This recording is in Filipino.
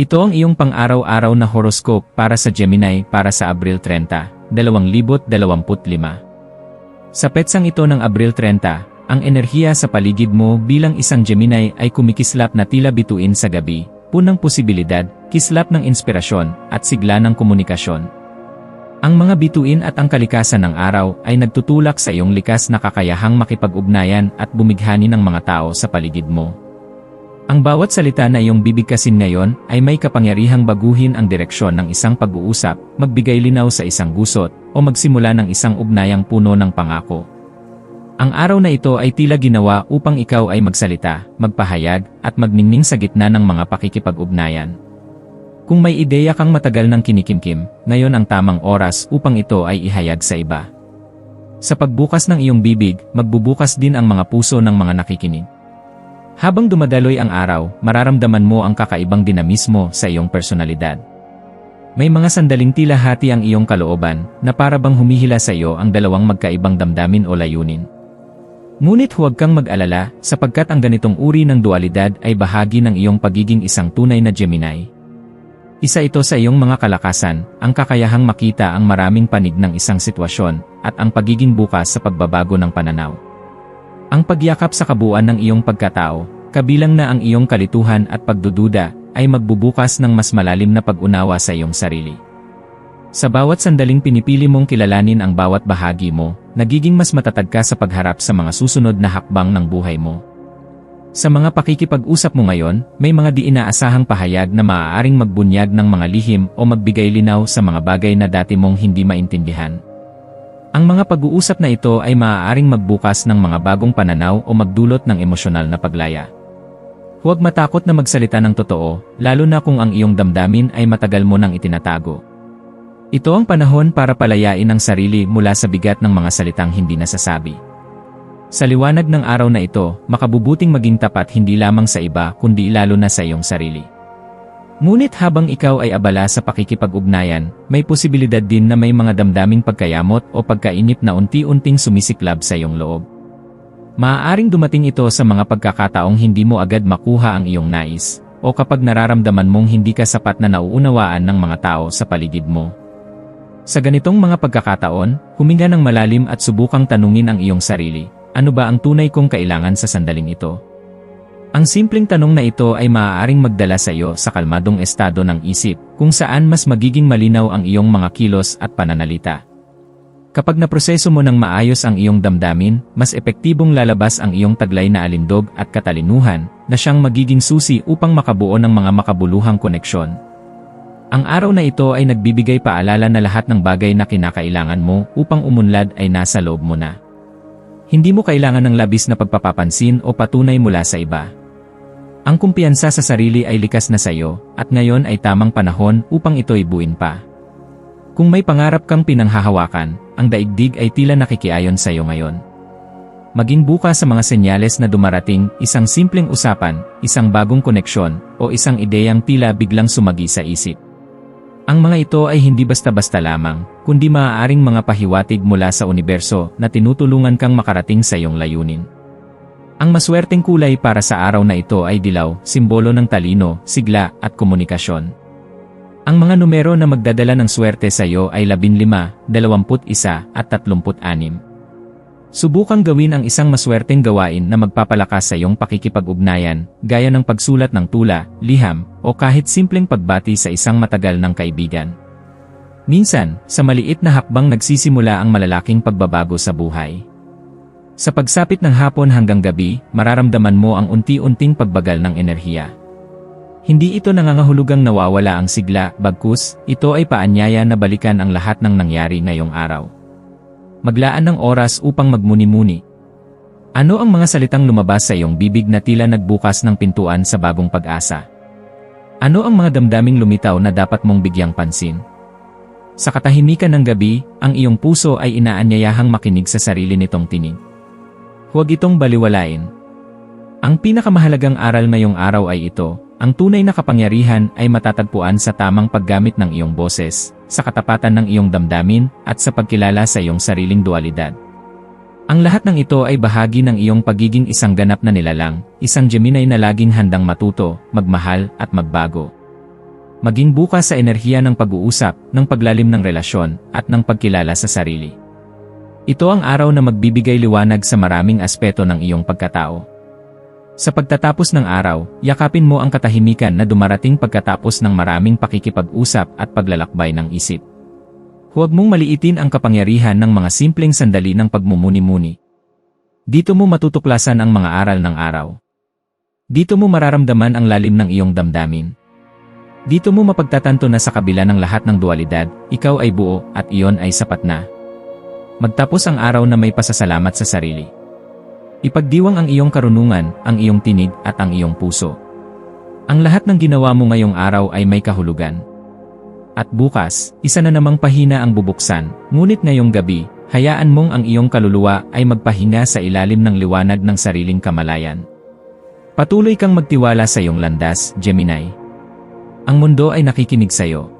Ito ang iyong pang-araw-araw na horoscope para sa Gemini para sa Abril 30, 2025. Sa petsang ito ng Abril 30, ang enerhiya sa paligid mo bilang isang Gemini ay kumikislap na tila bituin sa gabi, punang posibilidad, kislap ng inspirasyon, at sigla ng komunikasyon. Ang mga bituin at ang kalikasan ng araw ay nagtutulak sa iyong likas na kakayahang makipag-ugnayan at bumighani ng mga tao sa paligid mo. Ang bawat salita na iyong bibigkasin ngayon ay may kapangyarihang baguhin ang direksyon ng isang pag-uusap, magbigay linaw sa isang gusot, o magsimula ng isang ugnayang puno ng pangako. Ang araw na ito ay tila ginawa upang ikaw ay magsalita, magpahayag, at magningning sa gitna ng mga pakikipag-ugnayan. Kung may ideya kang matagal ng kinikimkim, ngayon ang tamang oras upang ito ay ihayag sa iba. Sa pagbukas ng iyong bibig, magbubukas din ang mga puso ng mga nakikinig. Habang dumadaloy ang araw, mararamdaman mo ang kakaibang dinamismo sa iyong personalidad. May mga sandaling tila hati ang iyong kalooban na para bang humihila sa iyo ang dalawang magkaibang damdamin o layunin. Ngunit huwag kang mag-alala sapagkat ang ganitong uri ng dualidad ay bahagi ng iyong pagiging isang tunay na Gemini. Isa ito sa iyong mga kalakasan, ang kakayahang makita ang maraming panig ng isang sitwasyon at ang pagiging bukas sa pagbabago ng pananaw. Ang pagyakap sa kabuuan ng iyong pagkatao, kabilang na ang iyong kalituhan at pagdududa, ay magbubukas ng mas malalim na pag-unawa sa iyong sarili. Sa bawat sandaling pinipili mong kilalanin ang bawat bahagi mo, nagiging mas matatag ka sa pagharap sa mga susunod na hakbang ng buhay mo. Sa mga pakikipag-usap mo ngayon, may mga di inaasahang pahayag na maaaring magbunyag ng mga lihim o magbigay linaw sa mga bagay na dati mong hindi maintindihan. Ang mga pag-uusap na ito ay maaaring magbukas ng mga bagong pananaw o magdulot ng emosyonal na paglaya. Huwag matakot na magsalita ng totoo, lalo na kung ang iyong damdamin ay matagal mo nang itinatago. Ito ang panahon para palayain ang sarili mula sa bigat ng mga salitang hindi nasasabi. Sa liwanag ng araw na ito, makabubuting maging tapat hindi lamang sa iba kundi lalo na sa iyong sarili. Ngunit habang ikaw ay abala sa pakikipag-ugnayan, may posibilidad din na may mga damdaming pagkayamot o pagkainip na unti-unting sumisiklab sa iyong loob. Maaaring dumating ito sa mga pagkakataong hindi mo agad makuha ang iyong nais, o kapag nararamdaman mong hindi ka sapat na nauunawaan ng mga tao sa paligid mo. Sa ganitong mga pagkakataon, huminga ng malalim at subukang tanungin ang iyong sarili, ano ba ang tunay kong kailangan sa sandaling ito? Ang simpleng tanong na ito ay maaaring magdala sa iyo sa kalmadong estado ng isip, kung saan mas magiging malinaw ang iyong mga kilos at pananalita. Kapag naproseso mo ng maayos ang iyong damdamin, mas epektibong lalabas ang iyong taglay na alindog at katalinuhan, na siyang magiging susi upang makabuo ng mga makabuluhang koneksyon. Ang araw na ito ay nagbibigay paalala na lahat ng bagay na kinakailangan mo upang umunlad ay nasa loob mo na. Hindi mo kailangan ng labis na pagpapapansin o patunay mula sa iba. Ang kumpiyansa sa sarili ay likas na sa iyo, at ngayon ay tamang panahon upang ito'y buin pa. Kung may pangarap kang pinanghahawakan, ang daigdig ay tila nakikiayon sa iyo ngayon. Maging buka sa mga senyales na dumarating, isang simpleng usapan, isang bagong koneksyon, o isang ideyang tila biglang sumagi sa isip. Ang mga ito ay hindi basta-basta lamang, kundi maaaring mga pahiwatig mula sa universo na tinutulungan kang makarating sa iyong layunin. Ang maswerteng kulay para sa araw na ito ay dilaw, simbolo ng talino, sigla, at komunikasyon. Ang mga numero na magdadala ng swerte sa iyo ay 15, 21, at 36. Subukang gawin ang isang maswerteng gawain na magpapalakas sa iyong pakikipag-ugnayan, gaya ng pagsulat ng tula, liham, o kahit simpleng pagbati sa isang matagal ng kaibigan. Minsan, sa maliit na hakbang nagsisimula ang malalaking pagbabago sa buhay. Sa pagsapit ng hapon hanggang gabi, mararamdaman mo ang unti-unting pagbagal ng enerhiya. Hindi ito nangangahulugang nawawala ang sigla, bagkus, ito ay paanyaya na balikan ang lahat ng nangyari ngayong araw. Maglaan ng oras upang magmuni-muni. Ano ang mga salitang lumabas sa iyong bibig na tila nagbukas ng pintuan sa bagong pag-asa? Ano ang mga damdaming lumitaw na dapat mong bigyang pansin? Sa katahimikan ng gabi, ang iyong puso ay inaanyayahang makinig sa sarili nitong tinig. Huwag itong baliwalain. Ang pinakamahalagang aral ngayong araw ay ito, ang tunay na kapangyarihan ay matatagpuan sa tamang paggamit ng iyong boses, sa katapatan ng iyong damdamin, at sa pagkilala sa iyong sariling dualidad. Ang lahat ng ito ay bahagi ng iyong pagiging isang ganap na nilalang, isang Gemini na laging handang matuto, magmahal, at magbago. Maging bukas sa enerhiya ng pag-uusap, ng paglalim ng relasyon, at ng pagkilala sa sarili. Ito ang araw na magbibigay liwanag sa maraming aspeto ng iyong pagkatao. Sa pagtatapos ng araw, yakapin mo ang katahimikan na dumarating pagkatapos ng maraming pakikipag-usap at paglalakbay ng isip. Huwag mong maliitin ang kapangyarihan ng mga simpleng sandali ng pagmumuni-muni. Dito mo matutuklasan ang mga aral ng araw. Dito mo mararamdaman ang lalim ng iyong damdamin. Dito mo mapagtatanto na sa kabila ng lahat ng dualidad, ikaw ay buo at iyon ay sapat na. Magtapos ang araw na may pasasalamat sa sarili. Ipagdiwang ang iyong karunungan, ang iyong tinig at ang iyong puso. Ang lahat ng ginawa mo ngayong araw ay may kahulugan. At bukas, isa na namang pahina ang bubuksan, ngunit ngayong gabi, hayaan mong ang iyong kaluluwa ay magpahinga sa ilalim ng liwanag ng sariling kamalayan. Patuloy kang magtiwala sa iyong landas, Gemini. Ang mundo ay nakikinig sa iyo.